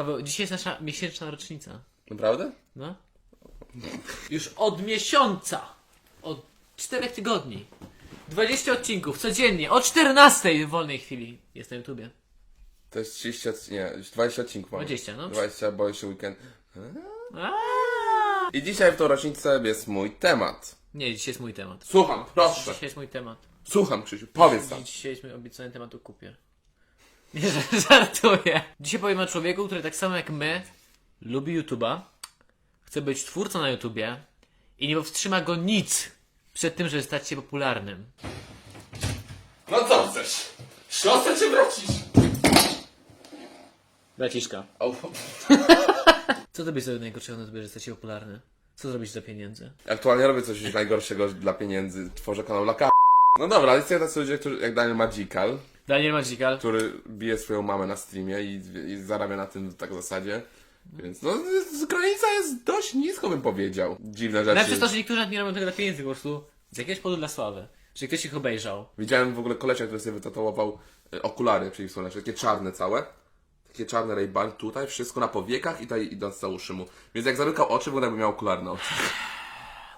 Paweł, dzisiaj jest nasza miesięczna rocznica. Naprawdę? No. Już od miesiąca. Od czterech tygodni. 20 odcinków codziennie. O 14 w wolnej chwili jest na YouTubie. To jest 30, odc- nie, już 20 odcinków mamy. 20, no. 20, bo jeszcze weekend. I dzisiaj w tą rocznicę jest mój temat. Nie, dzisiaj jest mój temat. Słucham, proszę. Dzisiaj jest mój temat. Słucham, Krzysiu, powiedz tam. Dzisiaj jest mój obiecany temat o kupie. Nie, żartuję. Dzisiaj powiem o człowieku, który tak samo jak my lubi YouTube'a, chce być twórcą na YouTubie i nie powstrzyma go nic przed tym, żeby stać się popularnym. No co chcesz? Siostrę czy bracisz? Braciszka. O, Co zrobisz sobie najgorszego na YouTubie, że stać się popularny? Co zrobisz za pieniędzy? aktualnie robię coś najgorszego dla pieniędzy. Tworzę kanał dla k***. No dobra, ale jest tacy ludzie, którzy, jak Daniel Magical, Daniel Magical. który bije swoją mamę na streamie i, i zarabia na tym w tak zasadzie. Więc no, granica jest dość nisko, bym powiedział. Dziwne rzeczy. Najlepsze jest to, że niektórzy nie robią tego dla pieniędzy, po prostu z jakiegoś powodu dla sławy. Że ktoś ich obejrzał. Widziałem w ogóle kolesia, który sobie wytatuował y, okulary przeciwsłoneczne, takie czarne całe. Takie czarne ray tutaj, wszystko na powiekach i tutaj idąc za uszy mu. Więc jak zamykał oczy, wygląda jakby miał okular na oczy.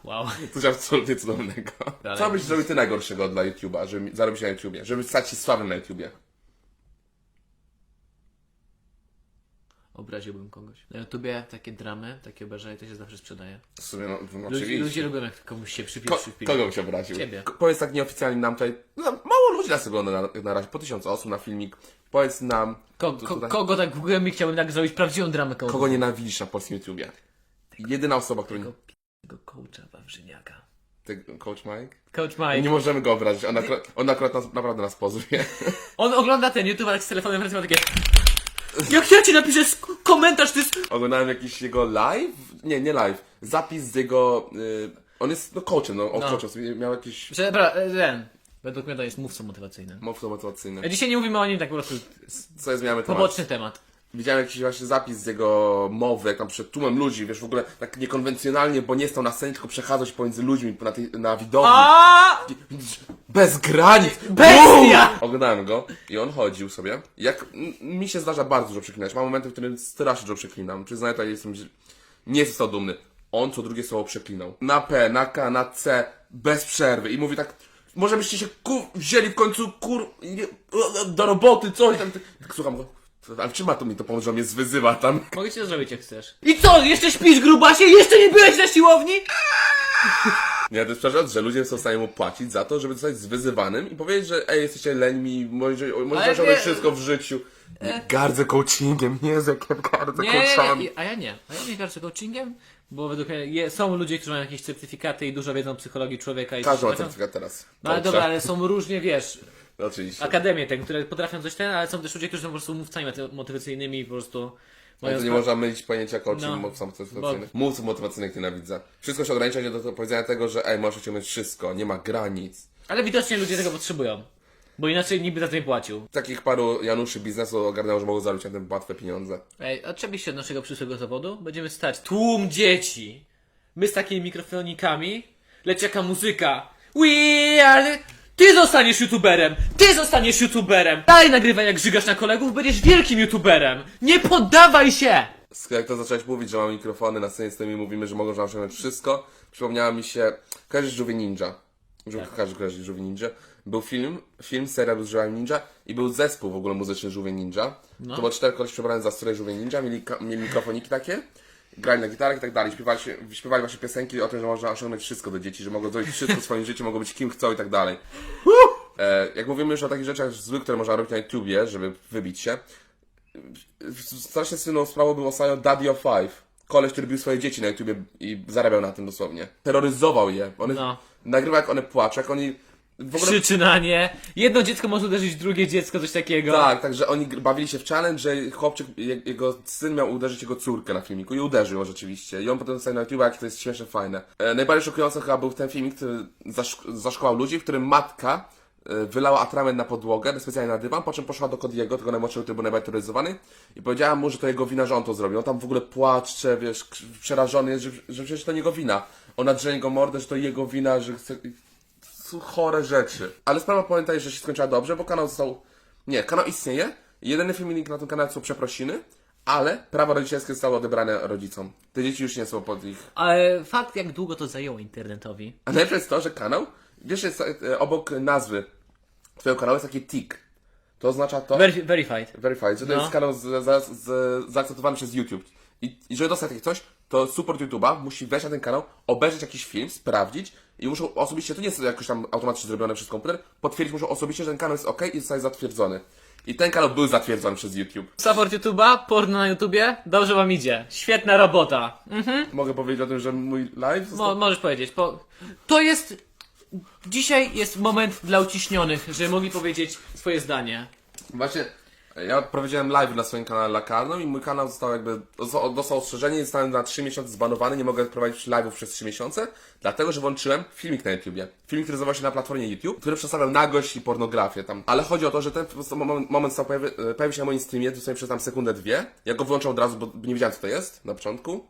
Wow. Coś absolutnie cudownego. Dalej. Co byś zrobił ty najgorszego dla YouTube'a, żeby zarobić na YouTubie? Żeby stać się sławnym na YouTubie? Obraziłbym kogoś. Na YouTubie takie dramy, takie obrażenia to się zawsze sprzedaje. W sumie, no, no, Ludzie, oczywiście. ludzie lubią jak komuś się Ko- przypieprzy w kogo byś obraził? Ciebie. Ko- powiedz tak nieoficjalnie nam tutaj, no, mało ludzi nas ogląda na, na razie, po tysiąc osób na filmik. Powiedz nam, Ko, ko, tutaj- kogo tak w ogóle mi chciałbym tak zrobić prawdziwą dramę koło kogo nienawidzisz na polskim YouTubie? Jedyna osoba, która... tego, coacha Wawrzyniaka. Ty, Coach Mike? Coach Nie Mike. możemy go obrazić, on akurat, on akurat nas, naprawdę nas pozuje. On ogląda ten YouTube tak z telefonem w ręce ma takie Jak ja ci napiszę sk- komentarz, to jest... Oglądałem jakiś jego live? Nie, nie live. Zapis z jego... Y, on jest no coachem, no, No. coachem miał jakiś dobra, e, ten. Według mnie to jest mówcą motywacyjnym. mocno motywacyjny. A dzisiaj nie mówimy o nim tak po prostu Co jest miałem temat? poboczny temat. Widziałem jakiś właśnie zapis z jego mowy, jak tam przed tłumem ludzi, wiesz, w ogóle tak niekonwencjonalnie, bo nie stał na scenie, tylko przechadzał się pomiędzy ludźmi na, tej, na widowni. A! Bez granic! Bestia! Bum! Oglądałem go i on chodził sobie. Jak mi się zdarza bardzo dużo przeklinać. Mam momenty, w którym strasznie dużo przeklinam. Przyznaję to, jestem, nie jestem z tego dumny. On co drugie słowo przeklinał. Na P, na K, na C, bez przerwy. I mówi tak, może byście się kur... wzięli w końcu kur... do roboty, coś tam. Tak słucham go. Ale w czym ma to mi to pomóc, że on mnie zwyzywa tam? Mogę ci to zrobić jak chcesz. I co? Jeszcze śpisz grubasie? Jeszcze nie byłeś na siłowni? Nie, to jest przeszkód, że ludzie są w stanie mu płacić za to, żeby zostać zwyzywanym i powiedzieć, że ej, jesteście leńmi, możecie, możecie Ale osiągnąć wie- wszystko w życiu. Nie gardzę coachingiem, nie ja gardzę Nie, nie, coachami. nie, a ja nie. A ja nie gardzę coachingiem, bo według mnie je, są ludzie, którzy mają jakieś certyfikaty i dużo wiedzą o psychologii człowieka i Każdy ma certyfikat teraz. No ale dobra, ale są różnie, wiesz, Oczywiście. akademie te, które potrafią coś ten, ale są też ludzie, którzy są po prostu mówcami moty- motywacyjnymi i po prostu Ale mają to nie można mylić pojęcia coaching No. mówców motywacyjnych. Mówców motywacyjnych nienawidzę. Wszystko się ogranicza się do, do powiedzenia tego, że ej, możesz osiągnąć wszystko, nie ma granic. Ale widocznie ludzie tego potrzebują. Bo inaczej niby za to nie płacił. Takich paru Januszy biznesu ogarnęło, że mogą zarobić na tym łatwe pieniądze. Ej, oczywiście od naszego przyszłego zawodu będziemy stać tłum dzieci. My z takimi mikrofonikami, leci jaka muzyka. We are... Ty zostaniesz youtuberem! Ty zostaniesz youtuberem! Daj nagrywaj jak żygasz na kolegów, będziesz wielkim youtuberem! Nie poddawaj się! Jak to zacząłeś mówić, że mamy mikrofony na scenie, z tymi mówimy, że mogą osiągnąć wszystko, przypomniała mi się, kojarzysz Żółwie Ninja? Tak. Każdy kojarzy Żółwie Ninja. Był film, film, serial z Żółwiem Ninja i był zespół w ogóle muzyczny Żółwie Ninja. No. To było cztery koleś przebrane za strój Żółwie Ninja, mieli, mieli mikrofoniki takie, grali na gitarach i tak dalej, śpiewali, się, śpiewali właśnie piosenki o tym, że można osiągnąć wszystko do dzieci, że mogą zrobić wszystko w swoim życiu, mogą być kim chcą i tak dalej. E, jak mówimy już o takich rzeczach złych, które można robić na YouTubie, żeby wybić się, strasznie słynną sprawą był ostatnio Daddy of Five. Koleś, który bił swoje dzieci na YouTubie i zarabiał na tym dosłownie. Terroryzował je. One, No. Nagrywa jak one płaczą, jak oni... W ogóle... Krzyczy na nie. Jedno dziecko może uderzyć drugie dziecko, coś takiego. Tak, także oni gr- bawili się w challenge, że chłopczyk, je- jego syn miał uderzyć jego córkę na filmiku i uderzył ją rzeczywiście. I on potem zostaje na YouTube, jak to jest śmieszne, fajne. E, najbardziej szokujące chyba był ten filmik, który zaszk- zaszkołał ludzi, w którym matka e, wylała atrament na podłogę, specjalnie na dywan, po czym poszła do Kodiego, tego najmłodszego, który był najbardziej terroryzowany i powiedziała mu, że to jego wina, że on to zrobił. On tam w ogóle płacze, wiesz, krz- przerażony jest, że, że przecież to nie jego wina. Ona drze jego mordę, że to jego wina, że chce... są chore rzeczy. Ale sprawa pamiętaj, że się skończyła dobrze, bo kanał został... Nie, kanał istnieje. Jedyny filmik na tym kanale są przeprosiny, ale prawo rodzicielskie zostało odebrane rodzicom. Te dzieci już nie są pod ich... Ale fakt, jak długo to zajęło internetowi. A najlepsze jest to, że kanał, wiesz, jest e, obok nazwy twojego kanału jest taki tick. To oznacza to... Ver- verified. Verified, że to No. jest kanał z, z, z, zaakceptowany przez YouTube. I, I żeby dostać takie coś, to support YouTube'a musi wejść na ten kanał, obejrzeć jakiś film, sprawdzić i muszą osobiście, to nie jest jakoś tam automatycznie zrobione przez komputer, potwierdzić muszą osobiście, że ten kanał jest ok i zostaje zatwierdzony. I ten kanał był zatwierdzony przez YouTube. Support YouTube'a, porno na YouTubie, dobrze wam idzie. Świetna robota. Mogę powiedzieć o tym, że mój live został... Mo- możesz powiedzieć. Po... To jest... Dzisiaj jest moment dla uciśnionych, żeby mogli powiedzieć swoje zdanie. Właśnie, ja prowadziłem live na swoim kanale Lakarno i mój kanał został jakby, dostał, ostrzeżenie i zostałem na 3 miesiące zbanowany, nie mogę prowadzić live'ów przez 3 miesiące, dlatego, że włączyłem filmik na YouTubie. Filmik, który nazywał się na platformie YouTube, który przedstawiał nagość i pornografię tam. Ale chodzi o to, że ten moment, stał pojawi, pojawił się na moim streamie, dosłownie przez tam sekundę, dwie. Ja go włączam od razu, bo nie wiedziałem co to jest na początku.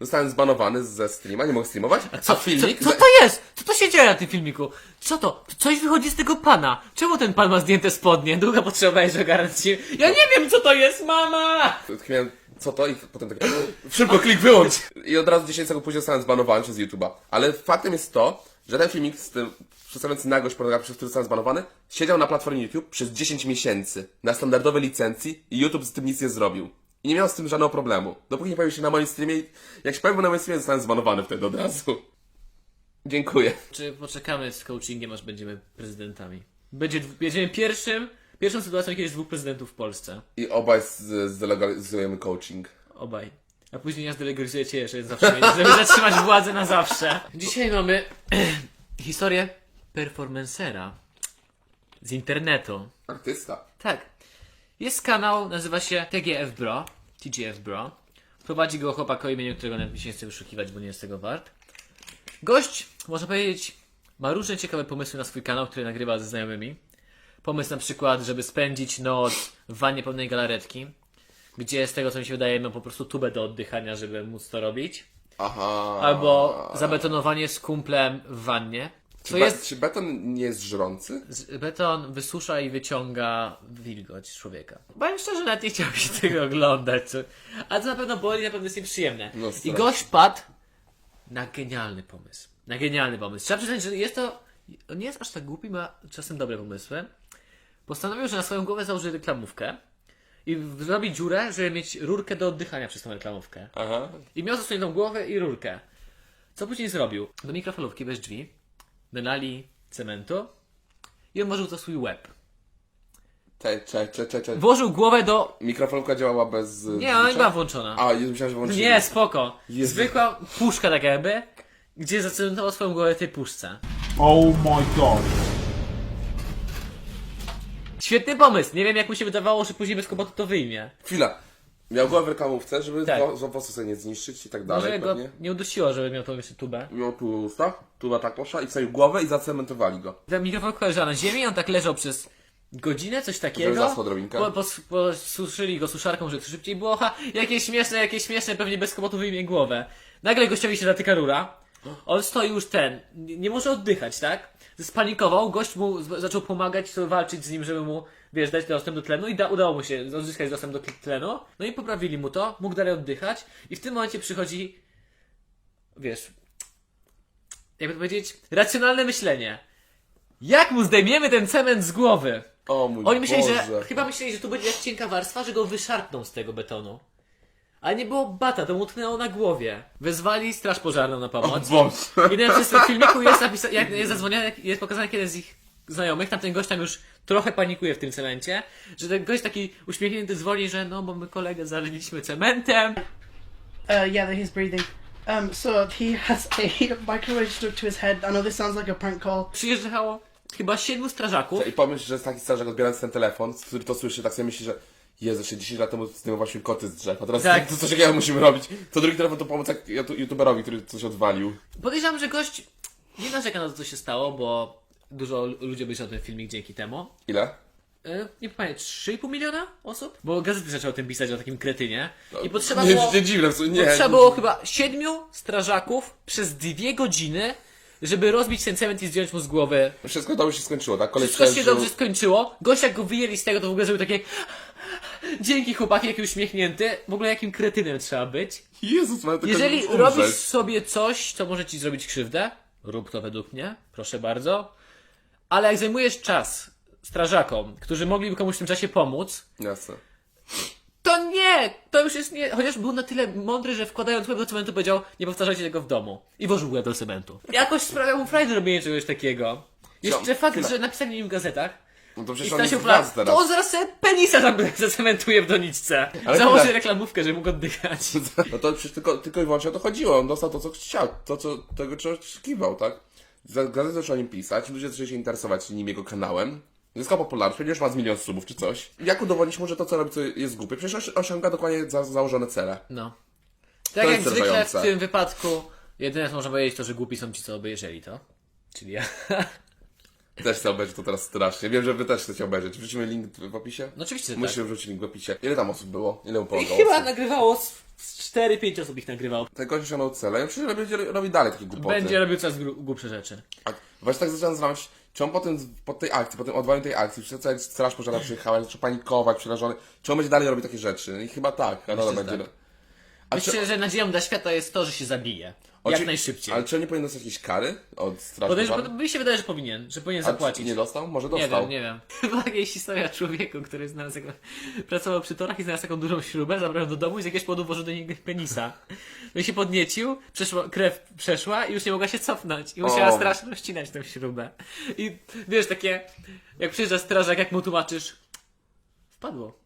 Zostałem zbanowany ze streama, nie mogę streamować, a, filmik... Co, co to jest? Co to się dzieje na tym filmiku? Co to? Coś wychodzi z tego pana. Czemu ten pan ma zdjęte spodnie? Długa potrzeba jest ogarnąć. Ja nie wiem co to jest, mama! Tkwiłem, co to i potem tak, szybko klik wyłącz! I od razu 10 sekund później zostałem zbanowany przez YouTube'a. Ale faktem jest to, że ten filmik z tym przedstawiający nagość pornografii, przez który zostałem zbanowany, siedział na platformie YouTube przez 10 miesięcy na standardowej licencji i YouTube z tym nic nie zrobił. I nie miał z tym żadnego problemu. Dopóki nie pojawił się na moim streamie, jak się pojawił na moim streamie, zostałem zbanowany wtedy od razu. Dziękuję. Czy poczekamy z coachingiem, aż będziemy prezydentami? Będzie, będziemy pierwszym, pierwszą sytuacją, kiedy jest dwóch prezydentów w Polsce. I obaj z- zdelegalizujemy coaching. Obaj. A później ja zdelegalizuję cię jeszcze zawsze, żeby zatrzymać władzę na zawsze. Dzisiaj mamy historię performancera z internetu. Artysta. Tak. Jest kanał, nazywa się TGF Bro, TGF Bro. Prowadzi go chłopak o imieniu, którego nawet mi się nie chce wyszukiwać, bo nie jest tego wart. Gość, można powiedzieć, ma różne ciekawe pomysły na swój kanał, który nagrywa ze znajomymi. Pomysł na przykład, żeby spędzić noc w wannie pełnej galaretki, gdzie z tego co mi się wydaje, ma po prostu tubę do oddychania, żeby móc to robić. Aha. Albo zabetonowanie z kumplem w wannie. Czy, jest be- czy beton nie jest żrący? Z- Beton wysusza i wyciąga wilgoć człowieka. Powiem szczerze, nawet nie chciałbym się tego oglądać. Co... Ale to na pewno boli, na pewno jest nieprzyjemne. No, I gość padł na genialny pomysł. Na genialny pomysł. Trzeba przyznać, że jest to... On nie jest aż tak głupi, ma czasem dobre pomysły. Postanowił, że na swoją głowę założy reklamówkę i zrobi dziurę, żeby mieć rurkę do oddychania przez tą reklamówkę. Aha. I miał zasłoniętą głowę i rurkę. Co później zrobił? Do mikrofalówki bez drzwi nalali cementu i on włożył to swój łeb. Cze, cze, cze, cze, cze. Włożył głowę do... Mikrofalówka działała bez... Nie, ona nie była włączona. A, już myślałem, że włączyli. Nie, spoko. Jezu. Zwykła puszka taka jakby, gdzie zacementował swoją głowę w tej puszce. Oh my god. Świetny pomysł. Nie wiem jak mu się wydawało, że później bez kłopotu to wyjmie. Chwila. Miał głowę w reklamówce, żeby Tak. tak. włosy sobie nie zniszczyć i tak dalej, Może go pewnie. nie udusiło, żeby miał tą jeszcze tubę. Miał tu usta, tu na tak poszła i wsadził głowę i zacementowali go. Ta mikrofalówka leżała na ziemi, on tak leżał przez godzinę, coś takiego. zasło odrobinkę. Po, pos, posuszyli go suszarką, żeby to szybciej było. Ha, jakie śmieszne, jakie śmieszne, pewnie bez kłopotu wyjmie głowę. Nagle gościowi się zatyka rura. On stoi już ten, nie, nie może oddychać, tak? Spanikował, gość mu z- zaczął pomagać, walczyć z nim, żeby mu, wiesz, dać dostęp do tlenu i da, udało mu się odzyskać dostęp do tlenu. No i poprawili mu to, mógł dalej oddychać i w tym momencie przychodzi, wiesz, jakby to powiedzieć, racjonalne myślenie. Jak mu zdejmiemy ten cement z głowy? O mój Oni myśleli, Boże. że. Chyba myśleli, że tu będzie jak cienka warstwa, że go wyszarpną z tego betonu. Ale nie było bata, to mu tknęło na głowie. Wezwali straż pożarną na pomoc. Boże. I na w filmiku jest napisa- jak jest zadzwonione, jest pokazane kiedy z ich znajomych, tamten gość tam już trochę panikuje w tym cemencie, że ten gość taki uśmiechnięty dzwoni, że no bo my kolegę zaliliśmy cementem. Uh, yeah, that he's breathing. Um, so he has a microwave stuck to his head. I know this sounds like a prank call. Przyjeżdżało chyba siedmiu strażaków. I pomyśl, że jest taki strażak odbierając ten telefon, który to słyszy, tak sobie myśli, że Jezu, jeszcze 10 lat temu zdejmowaliśmy koty z drzew, a teraz Tak. to coś takiego musimy robić. To drugi telefon to pomóc jak youtube- youtuberowi, który coś odwalił. Podejrzewam, że gość nie narzeka na to, co się stało, bo dużo ludzi obejrzało ten filmik dzięki temu. Ile? E, nie pamiętam, 3,5 miliona osób? Bo gazety zaczęły o tym pisać, o takim kretynie. I potrzeba No, nie, było, nie dziwne, w sumie, nie. potrzeba było chyba siedmiu strażaków przez dwie godziny, żeby rozbić ten cement i zdjąć mu z głowy. Wszystko dobrze się skończyło, tak? Kolej Wszystko się przeżył. dobrze skończyło. Gość jak go wyjęli z tego, to w ogóle zrobił takie... Dzięki chłopaki, jaki uśmiechnięty. W ogóle jakim kretynem trzeba być. Jezus, mam Jeżeli robisz sobie coś, co może ci zrobić krzywdę, rób to według mnie, proszę bardzo. Ale jak zajmujesz czas strażakom, którzy mogliby komuś w tym czasie pomóc, Jasne. to nie! To już jest nie. Chociaż był na tyle mądry, że wkładając łeb do cementu powiedział, nie powtarzajcie tego w domu. I włożył łeb do cementu. Jakoś sprawia mu frajdę robienie czegoś takiego. Jeszcze fakt, że napisali im w gazetach, No to i przecież on jest plan, teraz. to on zaraz sobie penisa tam zacementuje w doniczce. Ale Założy chwila. reklamówkę, żeby mógł oddychać. No to przecież tylko, tylko i wyłącznie o to chodziło. On dostał to, co chciał, to, co, tego, czego oczekiwał, tak? Gazety o nim pisać, ludzie zaczęli się interesować nim, jego kanałem. Zyskał popularność, już ma z milion subów czy coś. Jak udowodnić mu, że to, co robi, to jest głupie? Przecież osi- osiąga dokładnie za, założone cele. No. Tak To jak zwykle w tym wypadku, jedyne co można powiedzieć to, że głupi są ci, co obejrzeli to. Czyli ja. Też chcę obejrzeć to teraz strasznie. Wiem, że wy też chcecie obejrzeć. Wrzucimy link w opisie? No oczywiście, że Musimy wrzucić link w opisie. Ile tam osób było? Ile mu tak. I pomagało? chyba osób? nagrywało z, z 4-5 osób ich nagrywało. Ten gość osiągnął cele. Ja przecież będzie robi dalej takie głupoty. Będzie robił coraz gru- głupsze rzeczy. A właśnie tak zacząłem zastanawiać, czy on po, tym, po tej akcji, po tym odwaleniu tej akcji, czy cała straż pożarna przyjechała, zaczął panikować, przerażony, czy on będzie dalej robić takie rzeczy? I chyba tak, a nadal że będzie. tak. A czy, Myślę, że nadzieją dla świata jest to, że się zabije. Jak czy- najszybciej. Ale czy on nie powinien dostać jakiejś kary od straży pożarnej? mi się wydaje, że powinien, że powinien A czy zapłacić. Nie dostał? Może Nie dostał. wiem, nie wiem. Była jakaś historia człowieku, który znalazł jak... pracował przy torach i znalazł taką dużą śrubę, zabrał ją do domu i z jakiegoś powodu włożył do niego penisa. No i się podniecił, przeszła, krew przeszła i już nie mogła się cofnąć. I musiała O. strasznie rozcinać tę śrubę. I wiesz, takie, jak przyjeżdża strażak, jak mu tłumaczysz, wpadło.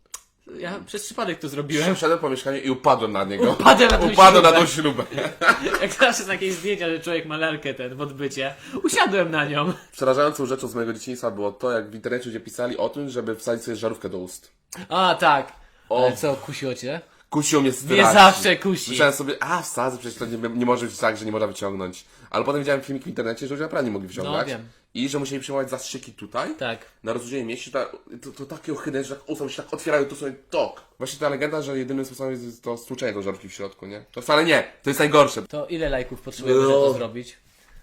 Ja przez przypadek to zrobiłem. Wszedłem po mieszkaniu i upadłem na niego. Upadłem na tą Upadłem na tą śrubę. Jak zawsze są jakieś zdjęcia, że człowiek ma lalkę ten w odbycie. Usiadłem na nią. Przerażającą rzeczą z mojego dzieciństwa było to, jak w internecie ludzie pisali o tym, żeby wsadzić sobie żarówkę do ust. A, tak. O. Ale co, kusiło cię? Kusiło mnie strasznie. Mnie zawsze kusi. Myślałem sobie, a wsadzę, przecież to nie, nie może być tak, że nie można wyciągnąć. Ale potem widziałem filmik w internecie, że ludzie naprawdę nie mogli wyciągać. No, wiem. I że musieli przyjmować zastrzyki tutaj, Tak. na rozluźnienie mięśni, to, to, to takie ohydne, że tak mi się tak otwierają, to sobie tok. Właśnie ta legenda, że jedynym sposobem jest to stłuczenie do żarówki w środku, nie? To wcale nie, to jest najgorsze. To ile lajków potrzebujemy, żeby to No. zrobić?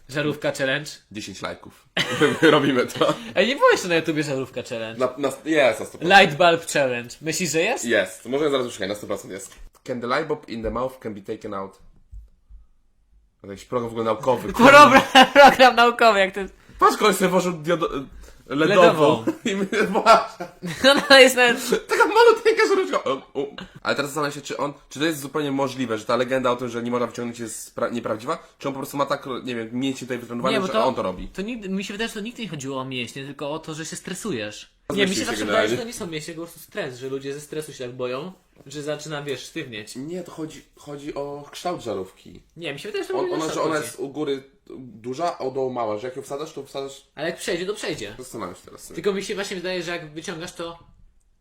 Żarówka challenge? 10 lajków. Robimy to. Ej, nie było jeszcze na YouTubie żarówka challenge. Na, na, jest na 100%. Light bulb challenge. Myślisz, że jest? Jest. Możemy zaraz uszukać, na 100% jest. Can the light bulb in the mouth can be taken out? To Jakiś program w ogóle naukowy. Program, program naukowy, jak ten... Patrz, koleś sobie włożył diodo... Ledową. ledową. I my, właśnie. No jest nawet... Taka malutka żarówka. O, o. Ale teraz zastanawiam się, czy on, czy to jest zupełnie możliwe, że ta legenda o tym, że nie można wyciągnąć jest pra- nieprawdziwa, czy on po prostu ma tak, nie wiem, mięśnie tutaj wytrenowane, że to, on to robi. To nigdy, mi się wydaje, że to nigdy nie chodziło o mięśnie, tylko o to, że się stresujesz. Nie, mi Zmyślił się zawsze wydaje, że generalnie. to nie są mięśnie, tylko po prostu stres, że ludzie ze stresu się tak boją, że zaczyna, wiesz, sztywnieć. Nie, to chodzi, chodzi o kształt żarówki. Nie, mi się wydaje, że to On, ona, na że to ona jest u góry duża, a dołu mała, że jak ją wsadzasz, to wsadzasz... Ale jak przejdzie, to przejdzie. Zastanawiam się teraz. Tylko mi się właśnie wydaje, że jak wyciągasz to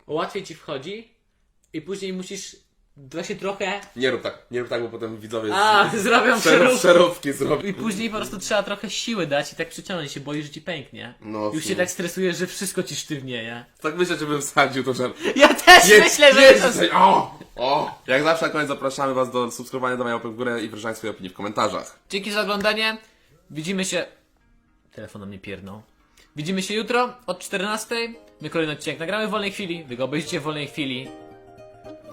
łatwiej ci wchodzi i później musisz właśnie trochę. Nie rób tak, nie rób tak, bo potem widzowie A, zrobią szerów, przeróbkę. szerówki zrobią. I później po prostu trzeba trochę siły dać i tak przyciągnąć się, boisz, że ci pęknie. No, Już się tak stresujesz, że wszystko ci sztywnieje. Tak myślę, żebym wsadził to, że... Ja też myślę, że jedź to... tutaj, o, o. Jak zawsze na koniec zapraszamy was do subskrybowania, do łapek w górę i wyrażania swojej opinii w komentarzach. Dzięki za oglądanie. Widzimy się. Telefon na mnie piernął. Widzimy się jutro od 14. My kolejny odcinek nagramy w wolnej chwili. Wy go obejrzycie w wolnej chwili.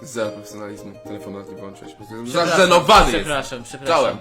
Za profesjonalizmu telefonu nie włączyłeś. Zażenowany jest. Przepraszam, przepraszam. Czołem.